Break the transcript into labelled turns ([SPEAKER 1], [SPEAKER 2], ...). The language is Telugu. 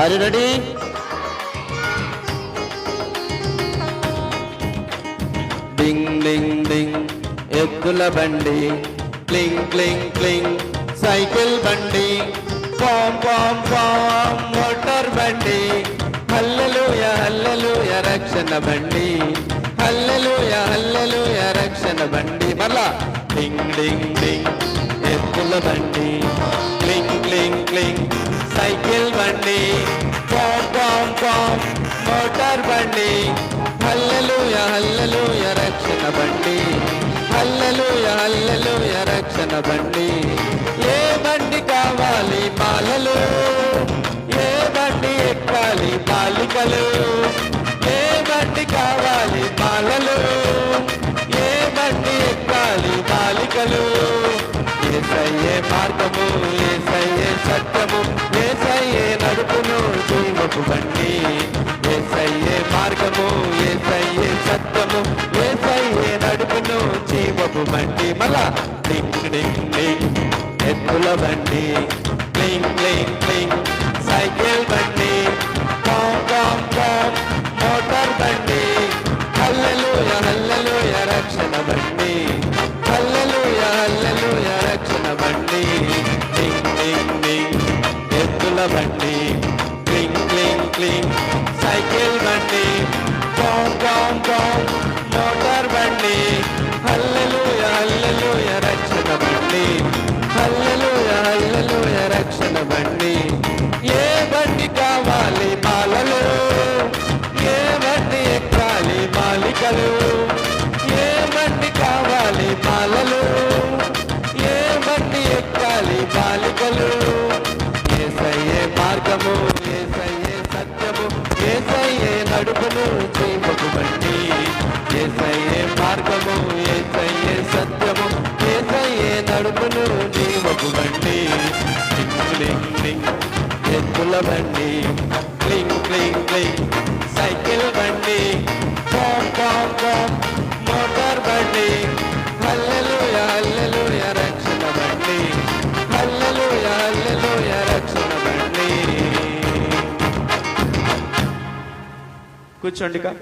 [SPEAKER 1] ఆర్ రెడీ డింగ్ డింగ్ డింగ్ ఎద్దుల బండి. క్లింగ్ క్లింగ్ క్లింగ్ సైకిల్ బండి. పాం పాం పాం మోటార్ బండి. హల్లెలూయ హల్లెలూయ రక్షణ బండి. హల్లెలూయ హల్లెలూయ రక్షణ బండి. మళ్ళా డింగ్ డింగ్ డింగ్ ఎద్దుల బండి. క్లింగ్ క్లింగ్ క్లింగ్ బండి. పాం పాం పాం మోటార్ బండి. హల్లలుయ హల్లలుయ రక్షణ బండి. హల్లలుయ హల్లలుయ రక్షణ బండి. ఏ బండి కావాలి మాలలు ఏ బండి ఎక్కాలి బాలికలు? నడుపును జీవపు బండి. ఏసయ్యే మార్గము ఏసయ్యే సత్యము ఏసయ్యే నడుపును జీవపు బండి. మళ్ళా డింగ్ డింగ్ డింగ్. ఎత్తుల బండి. క్లింగ్ క్లింగ్ క్లింగ్ సైకిల్ బండి. కాం కాం కాం. మోటార్ బండి. హల్లెలూయ హల్లెలూయ రక్షణ బండి. హల్లెలూయ హల్లెలూయ రక్షణ బండి. డింగ్ డింగ్ డింగ్. ఎత్తుల బండి. ఏ బండి కావాలి మాలలో? ఏ బండి ఎక్కాలి మాలికలు? ఏ బండి కావాలి మాలలు? ఏ బండి ఎక్కాలి బాలికలు ఏసయ్యే మార్గము ఏసయ్యే సత్యము ఏసయ్యే నడుపును క్లింగ్ ఎద్దుల ఎత్తుల బండి. క్లింగ్ క్లింగ్ క్లింగ్ సైకిల్ బండి. పాం పాం పాం మోటార్ బండి. హల్లెలు హల్లెలూయ రక్షణ బండి. హల్లెలు హల్లెలూయ రక్షణ బండి. కూర్చోండి కా